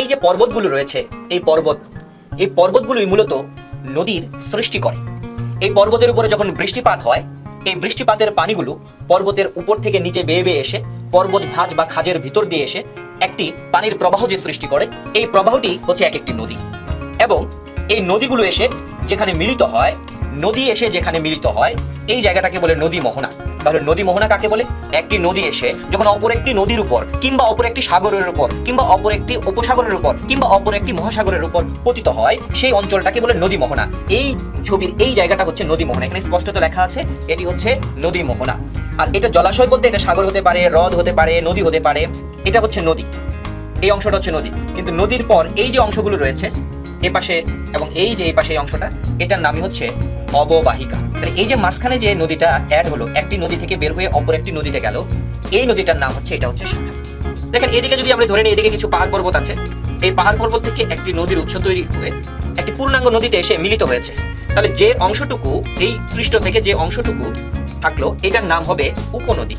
এই যে পর্বতগুলো রয়েছে, এই পর্বত, এই পর্বতগুলোই মূলত নদীর সৃষ্টি করে। এই পর্বতের উপরে যখন বৃষ্টিপাত হয়, এই বৃষ্টিপাতের পানিগুলো পর্বতের উপর থেকে নিচে বেয়ে বেয়ে এসে পর্বত ভাঁজ বা খাজের ভিতর দিয়ে এসে একটি পানির প্রবাহ যে সৃষ্টি করে, এই প্রবাহটি হচ্ছে এক একটি নদী। এবং এই নদীগুলো এসে যেখানে মিলিত হয়, নদী এসে যেখানে মিলিত হয় এই জায়গাটাকে বলে নদী মোহনা। তাহলে নদী মোহনা কাকে বলে? একটি নদী এসে যখন অপর একটি নদীর উপর কিংবা অপর একটি সাগরের উপর কিংবা অপর একটি উপসাগরের উপর কিংবা অপর একটি মহাসাগরের উপর পতিত হয়, সেই অঞ্চলটাকে বলে নদী মোহনা। এই ছবির এই জায়গাটা হচ্ছে নদী মোহনা। এখানে স্পষ্টত লেখা আছে, এটি হচ্ছে নদী মোহনা। আর এটা জলাশয় বলতে এটা সাগর হতে পারে, হ্রদ হতে পারে, নদী হতে পারে, এটা হচ্ছে নদী। এই অংশটা হচ্ছে নদী। কিন্তু নদীর পর এই যে অংশগুলো রয়েছে এ পাশে এবং এই যে এই পাশে অংশটা, এটার নামই হচ্ছে অববাহিকা। তাহলে এই যে মাঝখানে যে নদীটা অ্যাড হলো, একটি নদী থেকে বের হয়ে অপর একটি নদীতে গেল, এই নদীটার নাম হচ্ছে, এটা হচ্ছে শাখা দেখেন, এদিকে যদি আমরা ধরে নিই, এদিকে কিছু পাহাড় পর্বত আছে। এই পাহাড় পর্বত থেকে একটি নদীর উৎস তৈরি হয়ে একটি পূর্ণাঙ্গ নদীতে এসে মিলিত হয়েছে। তাহলে যে অংশটুকু, এই সৃষ্ট থেকে যে অংশটুকু থাকল, এটার নাম হবে উপনদী।